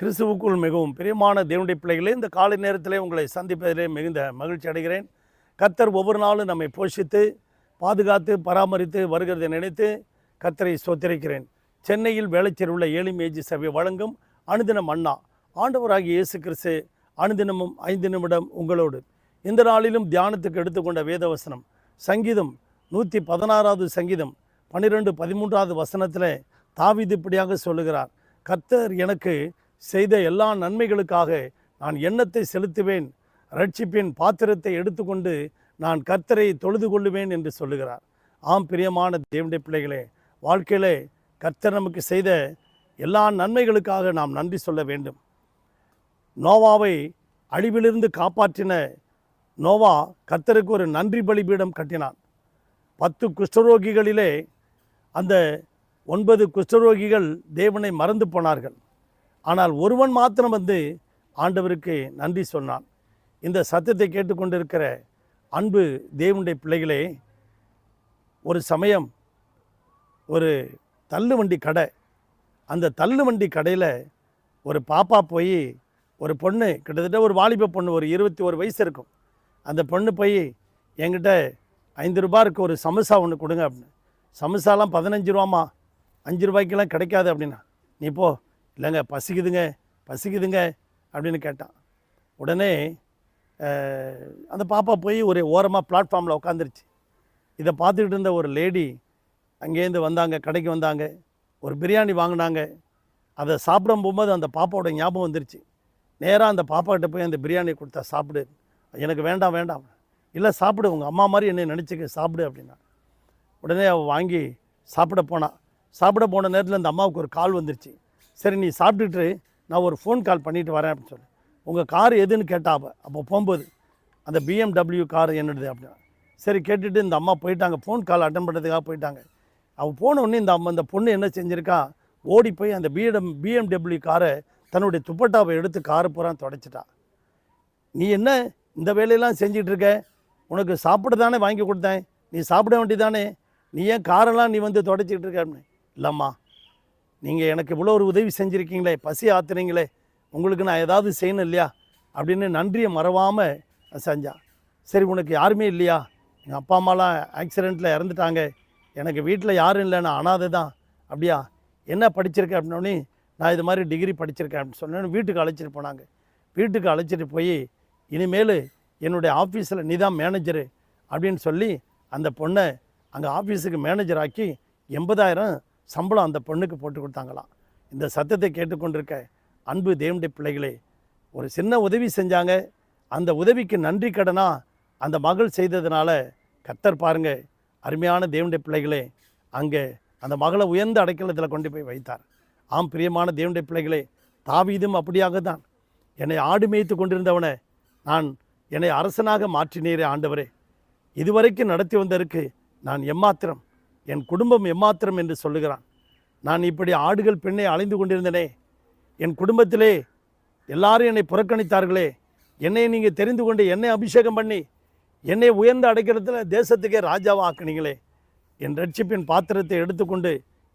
கிறிஸ்துவுக்குள் மிகவும் பிரியமான தேவனுடைய பிள்ளைகளே இந்த காலை நேரத்திலே உங்களை சந்திப்பதிலே மிகுந்த மகிழ்ச்சி அடைகிறேன். கர்த்தர் ஒவ்வொரு நாளும் நம்மை போஷித்து பாதுகாத்து பராமரித்து வருகிறதை நினைத்து கத்தரை ஸ்தோத்திரிக்கிறேன். சென்னையில் வேளச்சேரி உள்ள ஏழுமேஜி சபை வழங்கும் அனுதினம் அண்ணா ஆண்டவராகிய இயேசு கிறிஸ்து அனுதினமும் ஐந்து நிமிடம் உங்களோடு. இந்த நாளிலும் தியானத்துக்கு எடுத்துக்கொண்ட வேதவசனம் சங்கீதம் நூற்றி பதினாறாவது சங்கீதம் பன்னிரெண்டு பதிமூன்றாவது வசனத்தில் தாவிது இப்படியாக சொல்லுகிறார் கர்த்தர் எனக்கு செய்த எல்லா நன்மைகளுக்காக நான் எண்ணத்தை செலுத்துவேன் ரட்சிப்பின் பாத்திரத்தை எடுத்துக்கொண்டு நான் கர்த்தரை தொழுது கொள்ளுவேன் என்று சொல்லுகிறார். ஆம் பிரியமான தேவனுடைய பிள்ளைகளே வாழ்க்கையிலே கர்த்தர் நமக்கு செய்த எல்லா நன்மைகளுக்காக நாம் நன்றி சொல்ல வேண்டும். நோவாவை அழிவிலிருந்து காப்பாற்றின நோவா கர்த்தருக்கு ஒரு நன்றி பலிபீடம் கட்டினான். பத்து குஷ்டரோகிகளிலே அந்த ஒன்பது குஷ்டரோகிகள் தேவனை மறந்து போனார்கள். ஆனால் ஒருவன் மாத்திரம் வந்து ஆண்டவருக்கு நன்றி சொன்னான். இந்த சத்தத்தை கேட்டுக்கொண்டிருக்கிற அன்பு தேவனுடைய பிள்ளைகளே ஒரு சமயம் ஒரு தள்ளுவண்டி கடை அந்த தள்ளுவண்டி கடையில் ஒரு பாப்பா போய் ஒரு பொண்ணு கிட்டத்தட்ட ஒரு வாலிப பொண்ணு ஒரு இருபத்தி ஒரு வயசு இருக்கும். அந்த பொண்ணு போய் என்கிட்ட ஐந்து ரூபாய்க்கு ஒரு சமோசா ஒன்று கொடுங்க அப்படின்னு. சமோசாலாம் பதினஞ்சு ரூபாம்மா அஞ்சு ரூபாய்க்கெல்லாம் கிடைக்காது அப்படின்னா. நீ போ இல்லைங்க பசிக்குதுங்க பசிக்குதுங்க அப்படின்னு கேட்டான். உடனே அந்த பாப்பா போய் ஒரு ஓரமாக பிளாட்ஃபார்மில் உட்காந்துருச்சு இதை பார்த்துக்கிட்டு இருந்த ஒரு லேடி அங்கேருந்து வந்தாங்க கடைக்கு வந்தாங்க ஒரு பிரியாணி வாங்கினாங்க. அதை சாப்பிட போகும்போது அந்த பாப்பாவோட ஞாபகம் வந்துருச்சு. நேராக அந்த பாப்பாக்கிட்ட போய் அந்த பிரியாணி கொடுத்தா சாப்பிடு. எனக்கு வேண்டாம் வேண்டாம். இல்லை சாப்பிடு உங்கள் அம்மா மாதிரி என்னை நினச்சிக்க சாப்பிடு அப்படின்னா. உடனே அவள் வாங்கி சாப்பிட போனான் சாப்பிட போன நேரத்தில் அந்த அம்மாவுக்கு ஒரு கால் வந்துருச்சு. சரி நீ சாப்பிட்டுட்டு நான் ஒரு ஃபோன் கால் பண்ணிட்டு வரேன் அப்படின்னு சொல்லி. உங்கள் கார் எதுன்னு கேட்டாப்ப அப்போ போகும்போது அந்த பிஎம்டபிள்யூ கார் என்னது அப்படின்னா சரி கேட்டுட்டு இந்த அம்மா போயிட்டாங்க ஃபோன் கால் அட்டன் பண்ணுறதுக்காக போயிட்டாங்க. அவள் போன உடனே இந்த அம்மா இந்த பொண்ணு என்ன செஞ்சுருக்கா ஓடி போய் அந்த பிஎம் பிஎம்டபிள்யூ காரை தன்னுடைய துப்பட்டாவை எடுத்து காரை பூரா தொடச்சிட்டா. நீ என்ன இந்த வேலையெல்லாம் செஞ்சிட்டு இருக்க? உனக்கு சாப்பிட தானே வாங்கி கொடுத்தேன். நீ சாப்பிட வேண்டியதானே நீ ஏன் காரெல்லாம் நீ வந்து தொடச்சிக்கிட்டு இருக்க அப்படின்னு. இல்லைம்மா நீங்கள் எனக்கு இவ்வளோ ஒரு உதவி செஞ்சுருக்கீங்களே பசி ஆத்துறீங்களே உங்களுக்கு நான் ஏதாவது செய்யணும் இல்லையா? அப்படின்னு நன்றியை மறவாமல் செஞ்சான் சரி உனக்கு யாருமே இல்லையா? எங்கள் அப்பா அம்மாலாம் ஆக்சிடெண்ட்டில் இறந்துட்டாங்க. எனக்கு வீட்டில் யாரும் இல்லை நான் அனாதை தான் அப்படியா? என்ன படிச்சிருக்கேன் அப்படின்னோடனே நான் இது மாதிரி டிகிரி படிச்சிருக்கேன் அப்படின்னு சொன்னேன்னு வீட்டுக்கு அழைச்சிட்டு போனாங்க. வீட்டுக்கு அழைச்சிட்டு போய் இனிமேல் என்னுடைய ஆஃபீஸில் நீ தான் மேனேஜரு அப்படின்னு சொல்லி அந்த பொண்ணை அங்கே ஆஃபீஸுக்கு மேனேஜர் ஆக்கி எண்பதாயிரம் சம்பளம் அந்த பெண்ணுக்கு போட்டு கொடுத்தாங்களாம். இந்த சத்தத்தை கேட்டுக்கொண்டிருக்க அன்பு தேவனுடைய பிள்ளைகளே ஒரு சின்ன உதவி செஞ்சாங்க. அந்த உதவிக்கு நன்றி கடனாக அந்த மகள் செய்ததுனால கத்தர் பாருங்க அருமையான தேவனுடைய பிள்ளைகளே அங்கே அந்த மகளை உயர்ந்த அடைக்கலத்தில் கொண்டு போய் வைத்தார். ஆம் பிரியமான தேவனுடைய பிள்ளைகளே தாவீதும் அப்படியாக தான் என்னை ஆடு மேய்த்து கொண்டிருந்தவனை நான் என்னை அரசனாக மாற்றினீரே ஆண்டவரே. இதுவரைக்கும் நடத்தி வந்ததற்கு நான் எம்மாத்திரம் என் குடும்பம் எம்மாத்திரம் என்று சொல்லுகிறான். நான் இப்படி ஆடுகள் பெண்ணை அலைந்து கொண்டிருந்தனே. என் குடும்பத்திலே எல்லாரும் என்னை புறக்கணித்தார்களே. என்னை நீங்கள் தெரிந்து கொண்டு என்னை அபிஷேகம் பண்ணி என்னை உயர்ந்த அடைக்கிறதுல தேசத்துக்கே ராஜாவாக்குனீங்களே. என் ரட்சிப்பின் பாத்திரத்தை எடுத்துக்கொண்டு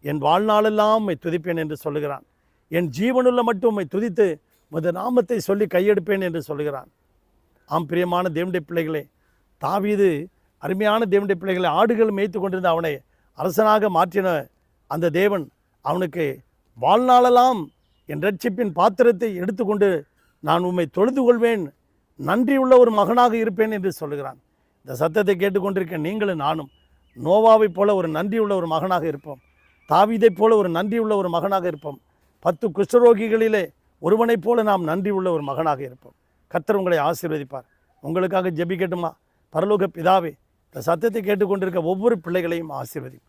என் வாழ்நாளெல்லாம் உம்மை துதிப்பேன் என்று சொல்லுகிறான். என் ஜீவனுள்ள மட்டும் உம்மை துதித்து முத நாமத்தை சொல்லி கையெடுப்பேன் என்று சொல்லுகிறான். ஆம் பிரியமான தேவனுடைய பிள்ளைகளே தாவீது அருமையான தேவனுடைய பிள்ளைகளை ஆடுகள் மேய்த்து கொண்டிருந்த அவனை அரசனாக மாற்றின அந்த தேவன் அவனுக்கு வாழ்நாளெல்லாம் என் ரட்சிப்பின் பாத்திரத்தை எடுத்துக்கொண்டு நான் உம்மை தொழுது கொள்வேன். நன்றியுள்ள ஒரு மகனாக இருப்பேன் என்று சொல்லுகிறான். இந்த சத்தத்தை கேட்டுக்கொண்டிருக்க நீங்களும் நானும் நோவாவைப் போல ஒரு நன்றியுள்ள ஒரு மகனாக இருப்போம். தாவிதைப் போல ஒரு நன்றியுள்ள ஒரு மகனாக இருப்போம். பத்து குஷ்டரோகிகளிலே ஒருவனைப் போல நாம் நன்றியுள்ள ஒரு மகனாக இருப்போம். கர்த்தர் உங்களை ஆசீர்வதிப்பார். உங்களுக்காக ஜெபிக்கட்டுமா? பரலோக பிதாவே இந்த சத்தத்தை கேட்டுக்கொண்டிருக்க ஒவ்வொரு பிள்ளைகளையும் ஆசீர்வதி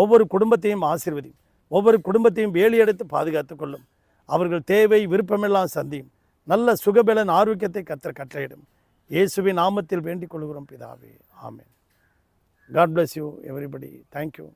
ஒவ்வொரு குடும்பத்தையும் ஆசீர்வதி ஒவ்வொரு குடும்பத்தையும் வேலியெடுத்து பாதுகாத்து கொள்ளும். அவர்கள் தேவை விருப்பமெல்லாம் சந்தியும். நல்ல சுகபலன் ஆரோக்கியத்தை கத்திர கட்டளையிடும். இயேசுவின் நாமத்தில் வேண்டிக் கொள்கிறோம் பிதாவே. ஆமேன். God bless you everybody thank you